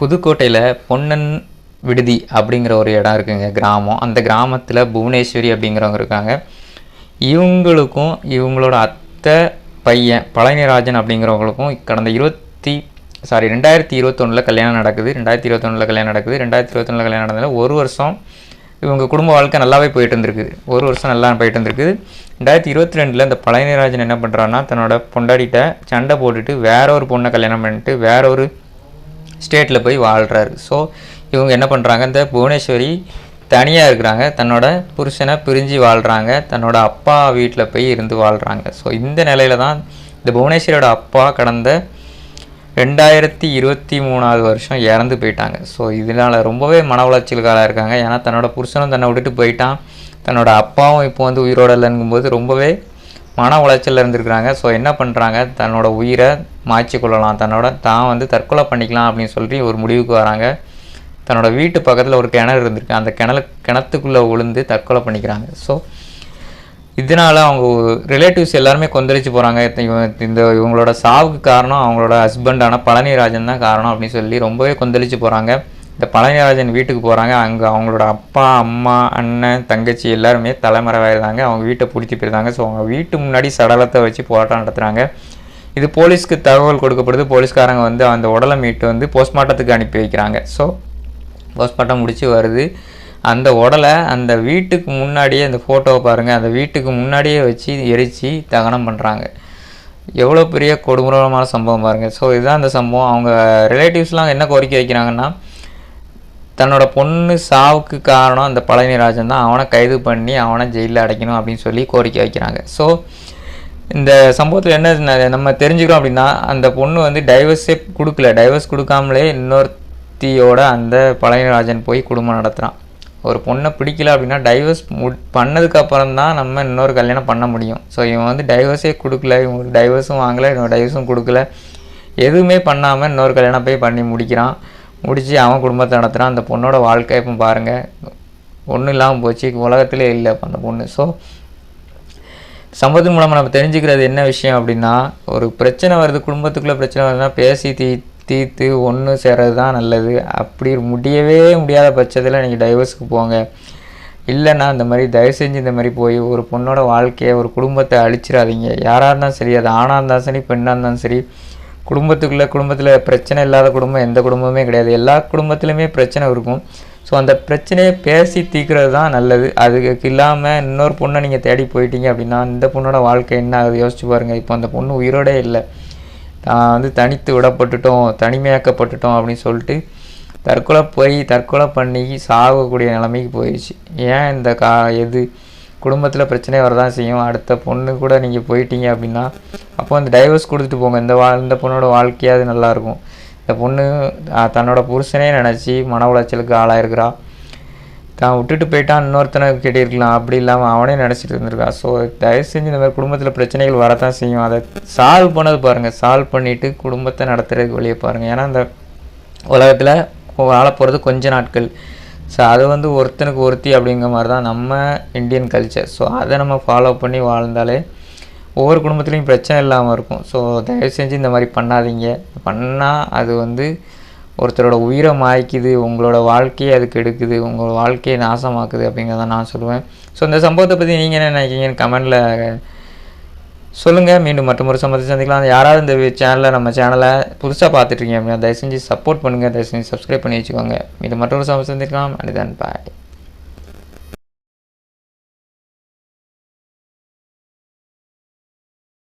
புதுக்கோட்டையில் பொன்னன் விடுதி அப்படிங்கிற ஒரு இடம் இருக்குங்க கிராமம். அந்த கிராமத்தில் புவனேஸ்வரி அப்படிங்கிறவங்க இருக்காங்க. இவங்களுக்கும் இவங்களோட அத்தை பையன் பழனிராஜன் அப்படிங்கிறவங்களுக்கும் கடந்த இருபத்தி சாரி ரெண்டாயிரத்தி இருபத்தொன்னில் கல்யாணம் நடக்குது. ரெண்டாயிரத்தி இருபத்தொன்னில் கல்யாணம் நடக்குது. ரெண்டாயிரத்தி இருபத்தொன்னில் கல்யாணம் நடந்ததில் ஒரு வருஷம் இவங்க குடும்ப வாழ்க்கை நல்லாவே போயிட்டு இருந்திருக்குது ஒரு வருஷம் நல்லா போயிட்டு இருந்திருக்குது ரெண்டாயிரத்தி இருபத்தி ரெண்டில் இந்த பழனிராஜன் என்ன பண்ணுறான்னா தன்னோட பொண்டாடிட்ட சண்டை போட்டுட்டு வேற ஒரு பொண்ணை கல்யாணம் பண்ணிட்டு வேற ஒரு ஸ்டேட்டில் போய் வாழ்கிறாரு ஸோ இவங்க என்ன பண்ணுறாங்க இந்த புவனேஸ்வரி தனியாக இருக்கிறாங்க. தன்னோட புருஷனை பிரிஞ்சு வாழ்கிறாங்க தன்னோட அப்பா வீட்டில் போய் இருந்து வாழ்கிறாங்க ஸோ இந்த நிலையில தான் இந்த புவனேஸ்வரியோட அப்பா கடந்த ரெண்டாயிரத்தி இருபத்தி மூணாவது வருஷம் இறந்து போயிட்டாங்க. ஸோ இதனால் ரொம்பவே மன உளைச்சலுக்காக இருக்காங்க. ஏன்னா தன்னோட புருஷனும் தன்னை விட்டுட்டு போயிட்டான். தன்னோட அப்பாவும் இப்போ வந்து உயிரோட இல்லைங்கும்போது ரொம்பவே மன உளைச்சலில் இருந்திருக்கிறாங்க. ஸோ என்ன பண்ணுறாங்க தன்னோட உயிரை மாய்ச்சி கொள்ளலாம். தன்னோட தான் வந்து தற்கொலை பண்ணிக்கலாம் அப்படின்னு சொல்லி ஒரு முடிவுக்கு வராங்க. தன்னோட வீட்டு பக்கத்தில் ஒரு கிணறு இருந்திருக்கு. அந்த கிணறு கிணத்துக்குள்ளே விழுந்து தற்கொலை பண்ணிக்கிறாங்க. ஸோ இதனால் அவங்க ரிலேட்டிவ்ஸ் எல்லாருமே கொந்தளிச்சு போகிறாங்க இந்த இவங்களோட சாவுக்கு காரணம் அவங்களோட ஹஸ்பண்டான பழனிராஜன் தான் காரணம் அப்படின்னு சொல்லி ரொம்பவே கொந்தளிச்சு போகிறாங்க இந்த பழனிராஜன் வீட்டுக்கு போகிறாங்க அங்கே அவங்களோட அப்பா அம்மா அண்ணன் தங்கச்சி எல்லாருமே தலைமறைவாயிருந்தாங்க. அவங்க வீட்டை பிடிச்சி போயிருந்தாங்க. ஸோ அவங்க வீட்டு முன்னாடி சடலத்தை வச்சு போராட்டம் நடத்துகிறாங்க இது போலீஸ்க்கு தகவல் கொடுக்கப்படுது. போலீஸ்காரங்க வந்து அந்த உடலை மீட்டு வந்து போஸ்ட்மார்ட்டத்துக்கு அனுப்பி வைக்கிறாங்க. ஸோ போஸ்ட்மார்ட்டம் முடிச்சு வருது. அந்த உடலை அந்த வீட்டுக்கு முன்னாடியே அந்த ஃபோட்டோவை பாருங்கள் அந்த வீட்டுக்கு முன்னாடியே வச்சு எரித்து தகனம் பண்ணுறாங்க எவ்வளோ பெரிய கொடூரமான சம்பவம் பாருங்கள் ஸோ இதுதான் அந்த சம்பவம். அவங்க ரிலேட்டிவ்ஸ்லாம் என்ன கோரிக்கை வைக்கிறாங்கன்னா தன்னோட பொண்ணு சாவுக்கு காரணம் அந்த பழனிராஜன் தான். அவனை கைது பண்ணி அவனை ஜெயிலில் அடைக்கணும் அப்படின்னு சொல்லி கோரிக்கை வைக்கிறாங்க. ஸோ இந்த சம்பவத்தில் என்ன நம்ம தெரிஞ்சுக்கிறோம் அப்படின்னா அந்த பொண்ணு வந்து டைவர்ஸே கொடுக்கல. டைவர்ஸ் கொடுக்காமலே இன்னொருத்தியோட அந்த பழனிராஜன் போய் குடும்பம் நடத்துகிறான் ஒரு பொண்ணை பிடிக்கல அப்படின்னா டைவர்ஸ் மு பண்ணதுக்கப்புறம் தான் நம்ம இன்னொரு கல்யாணம் பண்ண முடியும். ஸோ இவன் வந்து டைவர்ஸே கொடுக்கல. இவன் டைவர்ஸும் வாங்கலை இவன் டைவர்ஸும் கொடுக்கல. எதுவுமே பண்ணாமல் இன்னொரு கல்யாணம் போய் பண்ணி முடிக்கிறான். முடித்து அவன் குடும்பத்தை நடத்துகிறான் அந்த பொண்ணோட வாழ்க்கை இப்போ பாருங்கள் ஒன்றும் இல்லாமல் போச்சு. உலகத்திலே இல்லை அந்த பொண்ணு. ஸோ சம்பவத்தின் மூலமாக நம்ம தெரிஞ்சுக்கிறது என்ன விஷயம் அப்படின்னா ஒரு பிரச்சனை வருது குடும்பத்துக்குள்ளே பிரச்சனை வருதுன்னா பேசி தீ தீர்த்து ஒன்று சேர்றது தான் நல்லது. அப்படி முடியவே முடியாத பட்சத்தில் நீங்கள் டைவர்ஸுக்கு போங்க. இல்லைன்னா இந்த மாதிரி தயவு செஞ்சு இந்த மாதிரி போய் ஒரு பொண்ணோட வாழ்க்கையை ஒரு குடும்பத்தை அழிச்சிடாதீங்க. யாராக இருந்தாலும் சரி அது ஆணாக இருந்தாலும் சரி பெண்ணாக இருந்தாலும் சரி குடும்பத்துக்குள்ளே குடும்பத்தில் பிரச்சனை இல்லாத குடும்பம் எந்த குடும்பமே கிடையாது. எல்லா குடும்பத்துலையுமே பிரச்சனை இருக்கும். ஸோ அந்த பிரச்சனையை பேசி தீர்க்கிறது தான் நல்லது. அதுக்கு இல்லாமல் இன்னொரு பொண்ணை நீங்கள் தேடி போயிட்டீங்க அப்படின்னா இந்த பொண்ணோட வாழ்க்கை என்ன ஆகுது யோசிச்சு பாருங்கள் இப்போ அந்த பொண்ணு உயிரோடே இல்லை. தான் வந்து தனித்து விடப்பட்டுட்டோம் தனிமையாக்கப்பட்டுட்டோம் அப்படின்னு சொல்லிட்டு தற்கொலை போய் தற்கொலை பண்ணி சாகக்கூடிய நிலைமைக்கு போயிடுச்சு. ஏன் இந்த கா எது? குடும்பத்தில் பிரச்சனை வரதான் செய்யும். அடுத்த பொண்ணு கூட நீங்கள் போயிட்டீங்க அப்படின்னா அப்போ அந்த டைவர்ஸ் கொடுத்துட்டு போங்க. இந்த வா இந்த பொண்ணோட வாழ்க்கையாவது நல்லாயிருக்கும். இந்த பொண்ணு தன்னோட புருஷனே நினச்சி மன உளைச்சலுக்கு ஆளாயிருக்கிறா. தான் விட்டுட்டு போயிட்டான் இன்னொருத்தனை கேட்டிருக்கலாம். அப்படி இல்லாமல் அவனே நினச்சிட்டு இருந்திருக்கான் ஸோ தயவு செஞ்சு இந்த மாதிரி குடும்பத்தில் பிரச்சனைகள் வரத்தான் செய்யும். அதை சால்வ் பண்ணது பாருங்கள் சால்வ் பண்ணிவிட்டு குடும்பத்தை நடத்துகிறதுக்கு வழியை பாருங்கள் ஏன்னா அந்த உலகத்தில் வாழ போகிறது கொஞ்ச நாட்கள். ஸோ அது வந்து ஒருத்தனுக்கு ஒருத்தி அப்படிங்கிற மாதிரி தான் நம்ம இந்தியன் கல்ச்சர் ஸோ அதை நம்ம ஃபாலோ பண்ணி வாழ்ந்தாலே ஒவ்வொரு குடும்பத்துலேயும் பிரச்சனை இல்லாமல் இருக்கும். ஸோ தயவு செஞ்சு இந்த மாதிரி பண்ணாதீங்க. பண்ணால் அது வந்து ஒருத்தரோட உயிரை மாய்க்குது உங்களோட வாழ்க்கையை அதுக்கு எடுக்குது உங்களோட வாழ்க்கையை நாசமாக்குது அப்படிங்கிறத நான் சொல்லுவேன். ஸோ இந்த சம்பவத்தை பற்றி நீங்கள் என்ன நினைக்கிங்கன்னு கமெண்டில் சொல்லுங்கள் மீண்டும் மற்றொரு சம்பவத்தை சந்திக்கலாம். யாராவது இந்த சேனலில் நம்ம சேனலை புதுசாக பார்த்துட்ருக்கீங்க அப்படின்னா தயவு செஞ்சு சப்போர்ட் பண்ணுங்கள் தயவு செஞ்சு சப்ஸ்கிரைப் பண்ணி வச்சுக்கோங்க. மீண்டும் மற்றொரு சம்பவத்தை சந்திக்கலாம். And then bye